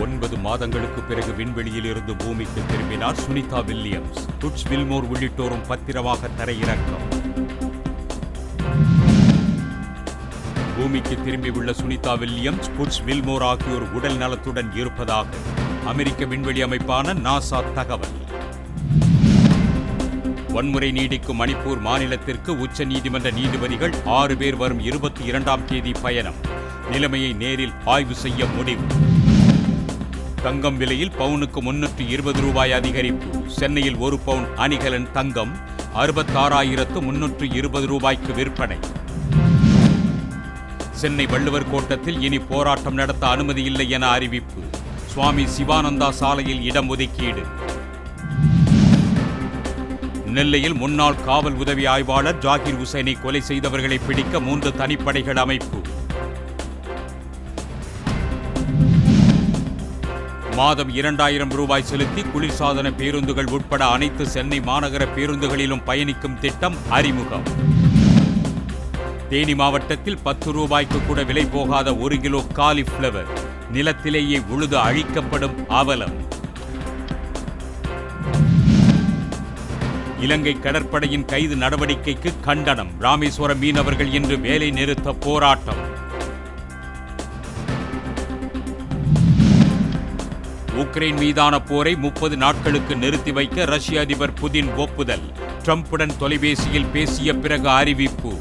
ஒன்பது மாதங்களுக்கு பிறகு விண்வெளியில் இருந்து பூமிக்கு திரும்பினார் சுனிதா வில்லியம்ஸ். புட்ஸ் வில்மோர் உள்ளிட்டோரும் பத்திரமாக தரையிறக்கம். பூமிக்கு திரும்பியுள்ள சுனிதா வில்லியம்ஸ் புட்ஸ் வில்மோர் ஆகியோர் உடல் நலத்துடன் இருப்பதாக அமெரிக்க விண்வெளி அமைப்பான நாசா தகவல். வன்முறை நீடிக்கும் மணிப்பூர் மாநிலத்திற்கு உச்ச நீதிமன்ற நீதிபதிகள் ஆறு பேர் வரும் இருபத்தி இரண்டாம் தேதி பயணம். நிலைமையை நேரில் ஆய்வு செய்ய முடிவு. தங்கம் விலையில் பவுனுக்கு முன்னூற்று இருபது ரூபாய் அதிகரிப்பு. சென்னையில் ஒரு பவுன் அணிகலன் தங்கம் அறுபத்தாறாயிரத்து முன்னூற்று இருபது ரூபாய்க்கு விற்பனை. சென்னை வள்ளுவர் கோட்டத்தில் இனி போராட்டம் நடத்த அனுமதி இல்லை என அறிவிப்பு. சுவாமி சிவானந்தா சாலையில் இடம் ஒதுக்கீடு. நெல்லையில் முன்னாள் காவல் உதவி ஆய்வாளர் ஜாகிர் ஹுசைனை கொலை செய்தவர்களை பிடிக்க மூன்று தனிப்படைகள் அமைப்பு. மாதம் இரண்டாயிரம் ரூபாய் செலுத்தி குளிர்சாதன பேருந்துகள் உட்பட அனைத்து சென்னை மாநகர பேருந்துகளிலும் பயணிக்கும் திட்டம் அறிமுகம். தேனி மாவட்டத்தில் பத்து ரூபாய்க்கு கூட விலை போகாத ஒரு கிலோ காலிஃப்ளவர் நிலத்திலேயே உழுது அழிக்கப்படும் அவலம். இலங்கை கடற்படையின் கைது நடவடிக்கைக்கு கண்டனம். ராமேஸ்வரம் மீனவர்கள் இன்று வேலை நிறுத்த போராட்டம். உக்ரைன் மீதான போரை முப்பது நாட்களுக்கு நிறுத்தி வைக்க ரஷ்ய அதிபர் புதின் ஒப்புதல். ட்ரம்புடன் தொலைபேசியில் பேசிய பிறகு அறிவிப்பு.